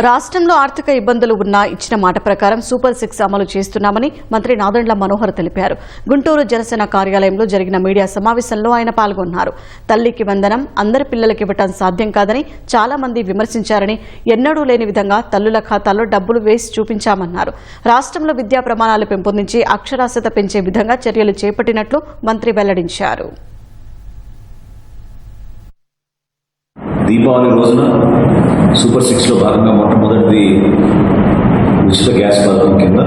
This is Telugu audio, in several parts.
రాష్ట్రంలో ఆర్థిక ఇబ్బందులు ఉన్నా ఇచ్చిన మాట ప్రకారం సూపర్ సిక్స్ అమలు చేస్తున్నామని మంత్రి నాదెండ్ల మనోహర్ తెలిపారు. గుంటూరు జనసేన కార్యాలయంలో జరిగిన మీడియా సమావేశంలో ఆయన పాల్గొన్నారు. తల్లికి వందనం అందరి పిల్లలకి ఇవ్వటం సాధ్యం కాదని చాలా మంది విమర్శించారని ఎన్నడూ లేని విధంగా తల్లుల ఖాతాల్లో డబ్బులు వేసి చూపించామన్నారు. రాష్ట్రంలో విద్యా ప్రమాణాలు పెంపొందించి అక్షరాస్యత పెంచే విధంగా చర్యలు చేపట్టినట్లు మంత్రి వెల్లడించారు. దీపావళి రోజున సూపర్ సిక్స్లో భాగంగా మొట్టమొదటిది ఉచిత గ్యాస్ పథకం కింద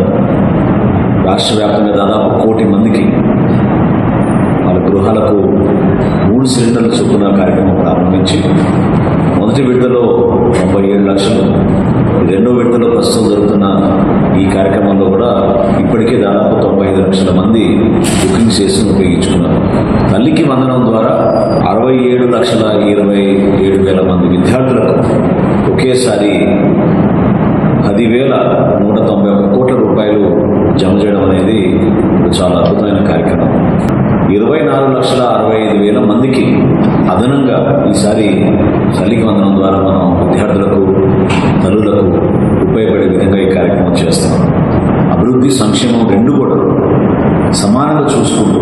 రాష్ట్ర వ్యాప్తంగా దాదాపు కోటి మందికి వాళ్ళ గృహాలకు మూడు సిలిండర్ల చొప్పున కార్యక్రమం ప్రారంభించి మొదటి విడతలో తొంభై ఏడు లక్షలు రెండో విడతలో ప్రస్తుతం జరుగుతున్న ఈ కార్యక్రమంలో కూడా ఇప్పటికే దాదాపు తొంభై ఐదు లక్షల మంది బుకింగ్ చేసి ఉపయోగించుకున్నారు. తల్లికి వందనం ద్వారా అరవై ఏడు లక్షల ఇరవై ఏడు వేల మంది విద్యార్థులకు ఒకేసారి పదివేల నూట తొంభై ఒక్క కోట్ల రూపాయలు జమ చేయడం అనేది చాలా అద్భుతమైన కార్యక్రమం. ఇరవై నాలుగు లక్షల అరవై ఐదు వేల మందికి అదనంగా ఈసారి తల్లికి ద్వారా మనం విద్యార్థులకు తల్లులకు ఉపయోగపడే విధంగా ఈ కార్యక్రమం చేస్తాం అభివృద్ధి సంక్షేమం రెండు కూడా సమానంగా చూసుకుంటూ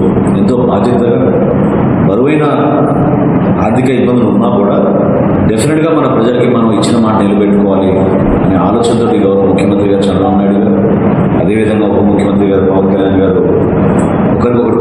ఆర్థిక ఇబ్బందులు ఉన్నా కూడా డెఫినెట్గా మన ప్రజలకి మనం ఇచ్చిన మాట నిలబెట్టుకోవాలి అనే ఆలోచనతో గౌరవ ముఖ్యమంత్రి గారు చంద్రబాబు నాయుడు గారు అదేవిధంగా ఉప ముఖ్యమంత్రి గారు పవన్ కళ్యాణ్ గారు ఒకరికొకరు